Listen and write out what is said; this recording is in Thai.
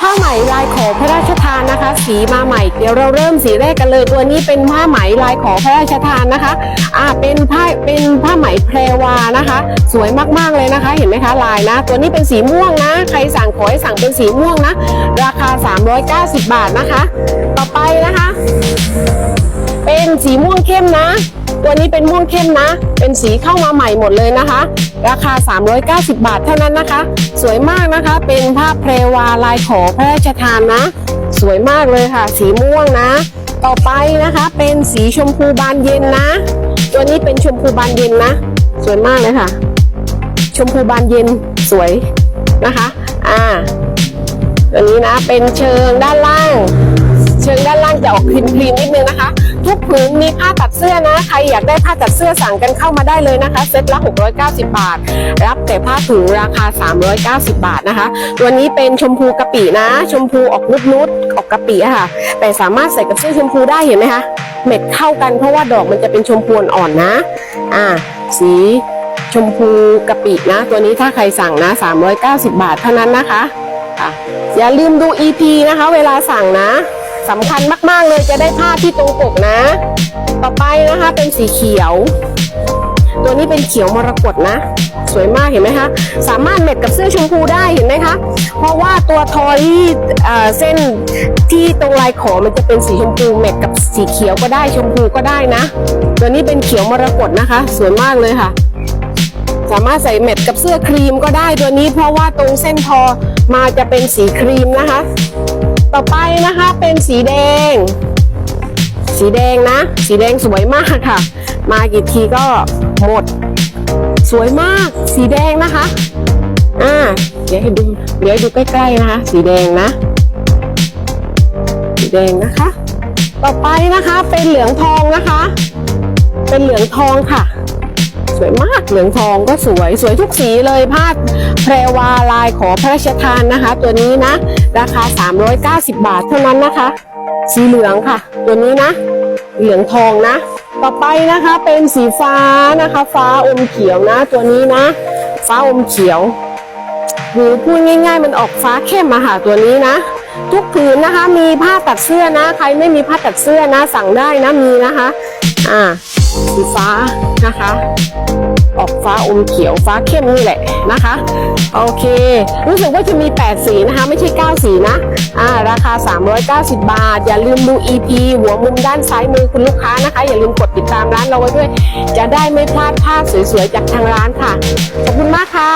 ผ้าไหมลายขอพระราชทานนะคะ สีมาใหม่ เดี๋ยวเราเริ่มสีแรกกันเลย ตัวนี้เป็นผ้าไหมลายขอพระราชทานนะคะอ่าเป็นผ้าเป็นผ้าไหมแพรวานะคะ สวยมากๆเลยนะคะ เห็นไหมคะลายนะ ตัวนี้เป็นสีม่วงนะ ใครสั่งขอให้สั่งเป็นสีม่วงนะ ราคา 390 บาทนะคะ ต่อไปนะคะ เป็นสีม่วงเข้มนะ ตัวนี้เป็นม่วงเข้มนะ เป็นสีเข้ามาใหม่หมดเลยนะคะ ราคา 390 บาทเท่านั้นนะคะ สวยมากนะคะ เป็นผ้าเพรวาลายขอพระราชทานนะ สวยมากเลยค่ะ สีม่วงนะ ต่อไปนะคะ เป็นสีชมพูบานเย็นนะ ตัวนี้เป็นชมพูบานเย็นนะ สวยมากเลยค่ะ ชมพูบานเย็นสวยนะคะ อ่า ตัวนี้นะ เป็นเชิงด้านล่าง เชิงด้านล่างจะออกครีมๆนิดนึงนะคะ ทุกผืนมีผ้า ตัดเสื้อนะใครอยากได้ผ้าตัดเสื้อสั่งกันเข้ามาได้เลยนะคะ เซ็ตละ 690 บาท รับแต่ผ้าถุงราคา 390 บาทนะคะ ตัวนี้เป็นชมพูกะปินะ ชมพูออกนุดนุดๆออกกะปิค่ะ แต่สามารถใส่กับเสื้อชมพูได้เห็นไหมคะเม็ดเข้ากันเพราะว่าดอกมันจะเป็นชมพูอ่อนนะ อ่า สีชมพูกะปินะ ตัวนี้ถ้าใครสั่งนะ 390 บาทเท่านั้นนะคะอะอย่าลืมดู EP นะคะ เวลาสั่งนะ สำคัญมาก ๆ เลยจะได้ผ้าที่ตรงปกนะ ต่อไปนะคะเป็นสีเขียว ตัวนี้เป็นเขียวมรกตนะ สวยมากเห็นไหมคะ สามารถเม็ดกับเสื้อชมพูได้เห็นไหมคะ เพราะว่าตัวทอที่เอ่อเส้นที่ตรงลายขอมันจะเป็นสีชมพูเม็ดกับสีเขียวก็ได้ชมพูก็ได้นะ ตัวนี้เป็นเขียวมรกตนะคะ สวยมากเลยค่ะสามารถใส่เม็ดกับเสื้อครีมก็ได้ตัวนี้เพราะว่าตรงเส้นทอมาจะเป็นสีครีมนะคะ ต่อไปนะคะเป็นสีแดง สีแดงนะ สีแดงสวยมากค่ะ มากี่ทีก็หมด สวยมากสีแดงนะคะอ่าเดี๋ยวให้ดูเดี๋ยวให้ดูใกล้ๆนะคะ สีแดงนะ สีแดงนะคะ ต่อไปนะคะเป็นเหลืองทองนะคะ เป็นเหลืองทองค่ะ สวยมากเหลืองทองก็สวยสวยทุกสีเลยผ้าแพรวาลายขอพระราชทานนะคะ ตัวนี้นะ ราคา 390 บาทเท่านั้นนะคะ สีเหลืองค่ะ ตัวนี้นะ เหลืองทองนะ ต่อไปนะคะเป็นสีฟ้านะคะ ฟ้าอมเขียวนะ ตัวนี้นะ ฟ้าอมเขียวหรือพูดง่าย ๆ มันออกฟ้าเข้มมาค่ะตัวนี้นะทุกผืนนะคะมีผ้าตัดเสื้อนะ ใครไม่มีผ้าตัดเสื้อนะ สั่งได้นะมีนะคะ อ่า สีฟ้านะคะ ออกฟ้าอมเขียวฟ้าเข้มนี่แหละนะคะ โอเค รู้สึกว่าจะมี 8 สีนะคะ ไม่ใช่ 9 สีนะอ่าราคา 390 บาท อย่าลืมดู EP หัวมุมด้านซ้ายมือคุณลูกค้านะคะ อย่าลืมกดติดตามร้านเราไว้ด้วย จะได้ไม่พลาดภาพสวยๆ จากทางร้านค่ะ ขอบคุณมากค่ะ